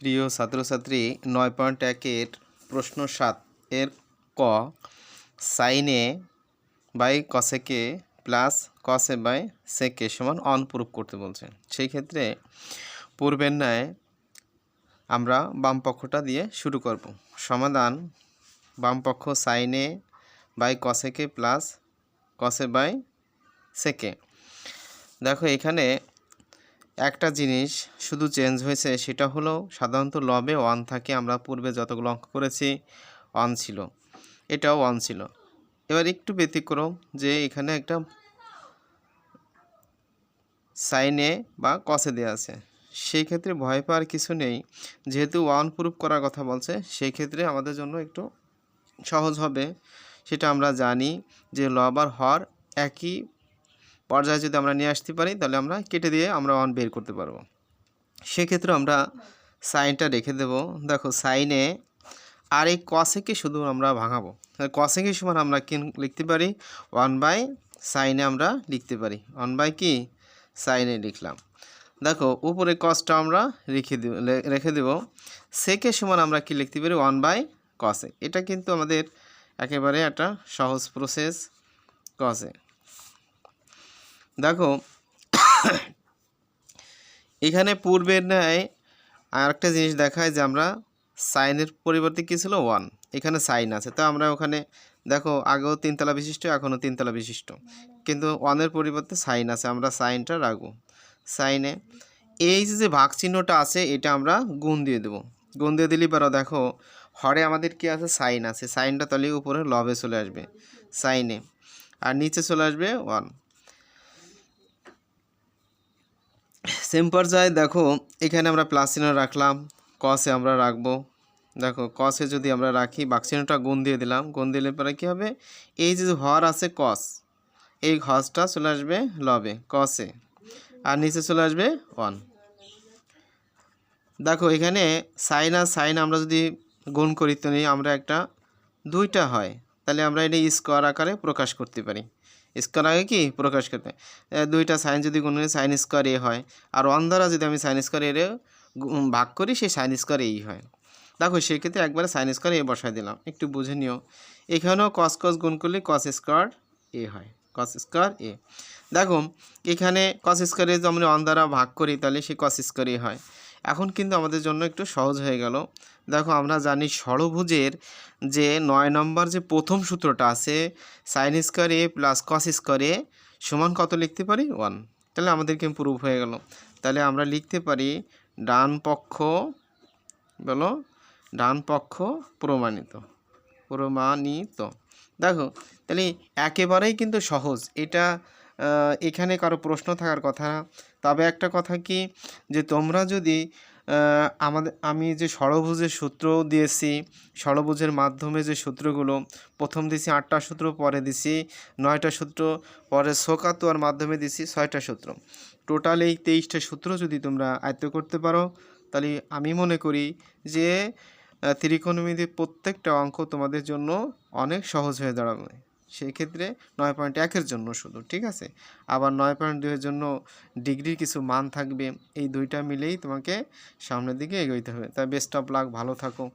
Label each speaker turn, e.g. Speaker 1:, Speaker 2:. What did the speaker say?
Speaker 1: প্রিয় ছাত্রছাত্রী, নয় পয়েন্ট একের প্রশ্ন সাত এর ক সাইনে বাই কসেকে প্লাস কসে বাই সেকে সমান অন প্রুফ করতে বলছে। সেই ক্ষেত্রে পূর্বের ন্যায় আমরা বাম পক্ষটা দিয়ে শুরু করব। সমাধান বাম পক্ষ সাইনে বাই কসেকে প্লাস কসে বাই সেকে দেখো এখানে একটা জিনিস শুধু চেঞ্জ হয়েছে সেটা হলো সাধারণত লবে ওয়ান থাকে, আমরা পূর্বে যতগুলো অঙ্ক করেছি ওয়ান ছিল। এটাও ওয়ান ছিল। এবার একটু ব্যতিক্রম যে এখানে একটা সাইনে বা কসে দেওয়া আছে। সেই ক্ষেত্রে ভয় পাওয়ার কিছু নেই। যেহেতু ওয়ান প্রুফ করার কথা বলছে, সেই ক্ষেত্রে আমাদের জন্য একটু সহজ হবে। সেটা আমরা জানি যে লব আর হর একই পর্যায়ে যদি আমরা নিয়ে আসতে পারি, তাহলে আমরা কেটে দিয়ে আমরা ওয়ান বের করতে পারব। সেক্ষেত্রে আমরা সাইনটা রেখে দেব। দেখো, সাইনে আর এই কসেকে শুধু আমরা ভাঙাবো। কসেকে সমান আমরা লিখতে পারি? ওয়ান বাই সাইনে আমরা লিখতে পারি। ওয়ান বাই কি? সাইনে লিখলাম। দেখো, উপরে কসটা আমরা রেখে দেব রেখে দেব। সেকে সমান আমরা কি লিখতে পারি? ওয়ান বাই কসে এটা কিন্তু আমাদের একেবারে একটা সহজ প্রসেস কসে দেখো, এখানে পূর্বের ন্যায় আর একটা জিনিস দেখায় যে আমরা সাইনের পরিবর্তে কী ছিল? ওয়ান। এখানে সাইন আছে। তো আমরা ওখানে, দেখো, আগেও তিনতলা বিশিষ্ট, এখনও তিনতলা বিশিষ্ট। কিন্তু ওয়ানের পরিবর্তে সাইন আছে। আমরা সাইনটা রাখব। সাইনে এই যে ভাগ চিহ্নটা আছে, এটা আমরা গুণ দিয়ে দেবো। গুণ দিয়ে দিলি পারো, দেখো, হরে আমাদের কি আছে? সাইন আছে। সাইনটা তাহলে উপরে লবে চলে আসবে। সাইনে। আর নিচে চলে আসবে ওয়ান। সেম পর্যায়ে দেখো, এখানে আমরা প্লাস চিহ্ন রাখলাম কসে আমরা রাখব। দেখো কসে যদি আমরা রাখি বাক্সিনোটা গুণ দিয়ে দিলাম, গুণ দিলে পরে কী হবে? এই যে হর আছে কস এই ঘসটা চলে আসবে লবে কসে আর নিচে চলে আসবে ওয়ান দেখো, এখানে সাইন আর সাইন আমরা যদি গুণ করি, তো আমরা একটা দুইটা হয়। তাহলে আমরা এটা স্কোয়ার আকারে প্রকাশ করতে পারি। স্কোয়ার আগে কি প্রকাশ করতে? দুইটা সাইন যদি কোনো সাইন স্কোয়ার এ হয়। আর ওয়ান দ্বারা যদি আমি সাইন স্কোয়ার এর ভাগ করি, সেই সাইন স্কোয়ার এই হয়। দেখো, সেক্ষেত্রে একবারে সাইন স্কোয়ার এ বসাই দিলাম। একটু বুঝে নিও। এখানেও কস কস গুণ করলে কস স্কোয়ার এ হয়। Cos square A. দেখো, এখানে কস স্কোয়ারে যদি আমরা ওয়ান দ্বারা ভাগ করি, তাহলে সেই কস স্কোয়ার এ হয়। এখন কিন্তু আমাদের জন্য একটু সহজ হয়ে গেল। দেখো, আমরা জানি ষড়ভুজের যে নয় নম্বর যে প্রথম সূত্রটা আছে sine square A plus cos square A সমান কত লিখতে পারি? ওয়ান তাহলে আমাদেরকে প্রুফ হয়ে গেল। তাহলে আমরা লিখতে পারি ডান পক্ষ, বলো, ডান পক্ষ প্রমাণিত প্রমাণিত। দেখো, তাহলে একেবারেই কিন্তু সহজ। এটা এখানে কারও প্রশ্ন থাকার কথা তবে একটা কথা কি? যে তোমরা যদি আমাদের, আমি যে ষড়ভুজের সূত্র দিয়েছি, ষড়ভুজের মাধ্যমে যে সূত্রগুলো, প্রথম দিছি আটটা সূত্র, পরে দিছি নয়টা সূত্র, পরে শোকাতুয়ার মাধ্যমে দিছি ছয়টা সূত্র। টোটাল এই তেইশটা সূত্র যদি তোমরা আয়ত্ত করতে পারো, তাহলে আমি মনে করি যে ত্রিকোণমিতির প্রত্যেকটা অঙ্ক তোমাদের জন্য অনেক সহজ হয়ে দাঁড়াবে। সেই ক্ষেত্রে নয় পয়েন্ট একের জন্য শুধু, ঠিক আছে? আবার নয় পয়েন্ট দুইয়ের জন্য ডিগ্রির কিছু মান থাকবে, এই দুইটা মিলেই তোমাকে সামনের দিকে এগোইতে হবে। তাই বেস্ট অফ লাক ভালো থাকো।